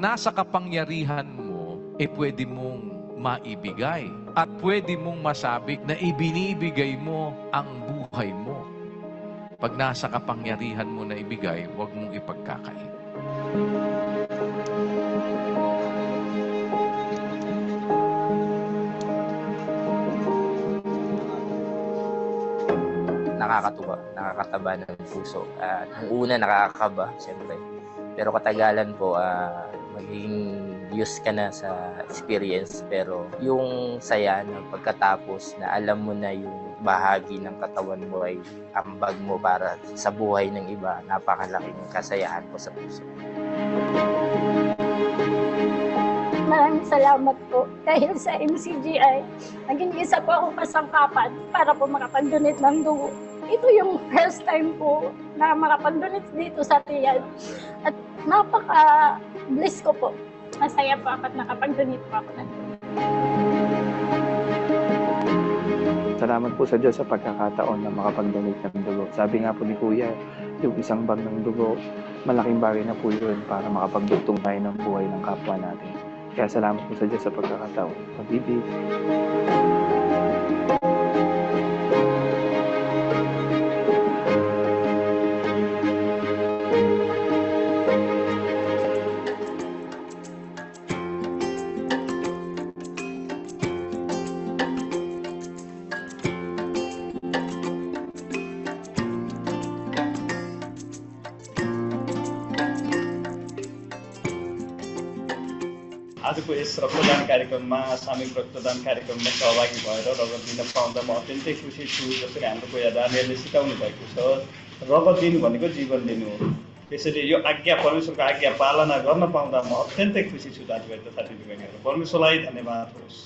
nasa kapangyarihan mo, eh pwede mong maibigay. At pwede mong masabi na ibinibigay mo ang buhay mo. Pag nasa kapangyarihan mo na ibigay, huwag mong ipagkakait. nakakatuwa, nakakataba ng puso. At ang una nakakakaba, siyempre. Pero katagalan po, ah, magiging used ka na sa experience. Pero yung saya ng pagkatapos na alam mo na yung bahagi ng katawan mo ay ambag mo para sa buhay ng iba, napakalaking kasayahan po sa puso. Maraming salamat po dahil sa MCGI. Naging isa po akong kasangkapan para po makapag-donate ng dugo. Ito yung first time po na makapag-donate dito sa Riyadh. At napaka-bliss ko po. Masaya po ako at nakapag-donate po ako dugo. Salamat po sa Diyos sa pagkakataon na makapag-donate ng dugo. Sabi nga po ni Kuya, yung isang bag ng dugo, malaking bagay na po yun para makapagdugtong tayo ng buhay ng kapwa natin. Kaya salamat po sa Diyos sa pagkakataon. Pag-ibig. आजको यस रक्तदान कार्यक्रममा सामूहिक रक्तदान कार्यक्रममा सहभागी भएर रगत दिन पाउँदा म अत्यन्तै खुसी छु जसरी हाम्रो कोही दानीहरूले सिकाउनु भएको छ। रगत दिनु भनेको जीवन दिनु हो। त्यसैले यो आज्ञा परमेश्वरको आज्ञा पालना गर्न पाउँदा म अत्यन्तै खुसी छु दाजुभाइ तथा दिदीबहिनीहरू। परमेश्वरलाई धन्यवाद होस्।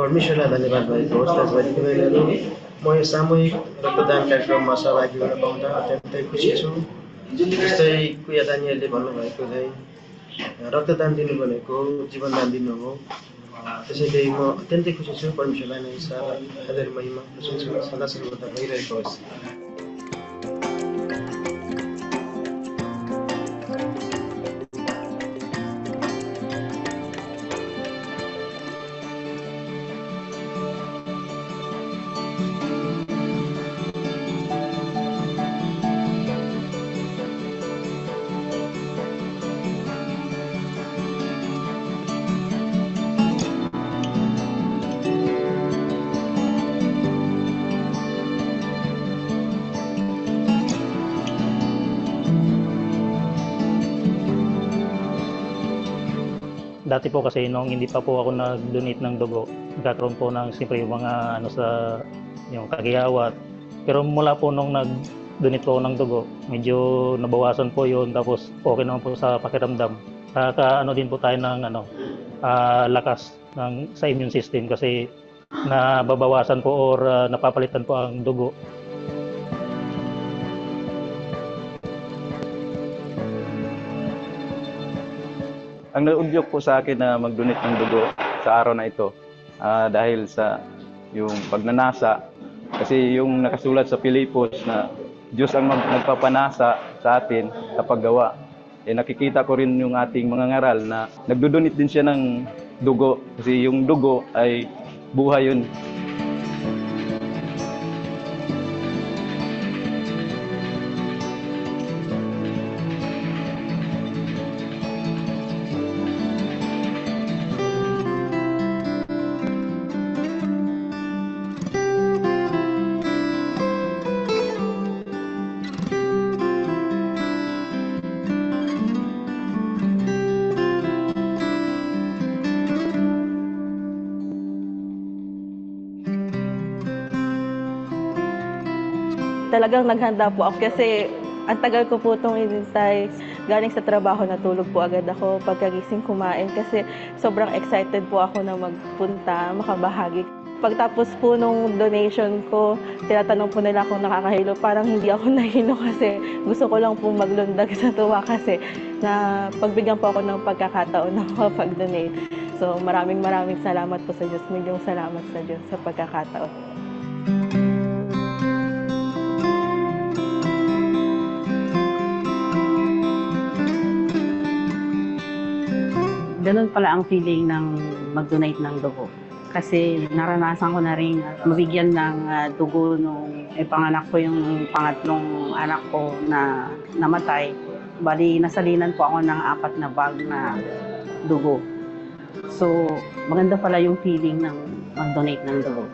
परमेश्वरलाई धन्यवाद भएको होस्। दिदीबहिनीहरू म यो सामूहिक रक्तदान कार्यक्रममा सहभागी हुन पाउँदा अत्यन्तै खुसी छु। जस्तै कुया दानीहरूले भन्नुभएको चाहिँ रक्तदान दिनु भनेको जीवनदान दिनु हो। त्यसैले म अत्यन्तै खुसी छु। परमेश्वरलाई नै सारा आदर महिमा सदा सर्वदा भइरहेको होस्। Dati po kasi nung hindi pa po ako nag-donate ng dugo, nagkakaroon po ng siyempre mga ano sa yung kagiyawat. Pero mula po nung nag-donate po ako ng dugo, medyo nabawasan po yun tapos okay naman po sa pakiramdam. Nakaka ano din po tayo ng ano ah, lakas ng sa immune system kasi nababawasan po or ah, napapalitan po ang dugo. Ang naudyok po sa akin na mag-donate ng dugo sa araw na ito ah, dahil sa yung pagnanasa kasi yung nakasulat sa Pilipos na Diyos ang mag- nagpapanasa sa atin sa paggawa. Eh, nakikita ko rin yung ating mga ngaral na nagdudunit din siya ng dugo kasi yung dugo ay buhay yun. Talagang naghanda po ako kasi ang tagal ko po itong inintay. Galing sa trabaho, natulog po agad ako pagkagising kumain kasi sobrang excited po ako na magpunta, makabahagi. Pagtapos po nung donation ko, tinatanong po nila kung nakakahilo. Parang hindi ako nahilo kasi gusto ko lang po maglundag sa tuwa kasi na pagbigyan po ako ng pagkakataon na makapag-donate. So maraming maraming salamat po sa Diyos. Milyong salamat sa Diyos sa pagkakataon. Ganun pala ang feeling ng mag-donate ng dugo. Kasi naranasan ko na rin mabigyan ng ah, dugo nung eh, panganak ko yung pangatlong anak ko na namatay. Bali, nasalinan po ako ng apat na bag na dugo. So, maganda pala yung feeling ng mag-donate ng dugo.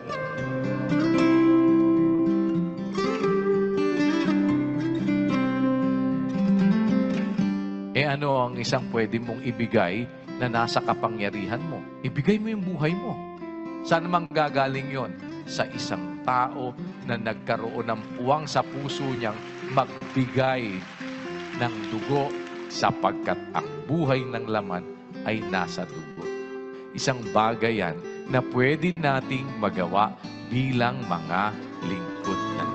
Eh ano ang isang pwede mong ibigay na nasa kapangyarihan mo? Ibigay mo yung buhay mo. Saan mang gagaling yon? Sa isang tao na nagkaroon ng puwang sa puso niyang magbigay ng dugo sapagkat ang buhay ng laman ay nasa dugo. Isang bagay yan na pwede nating magawa bilang mga lingkod ng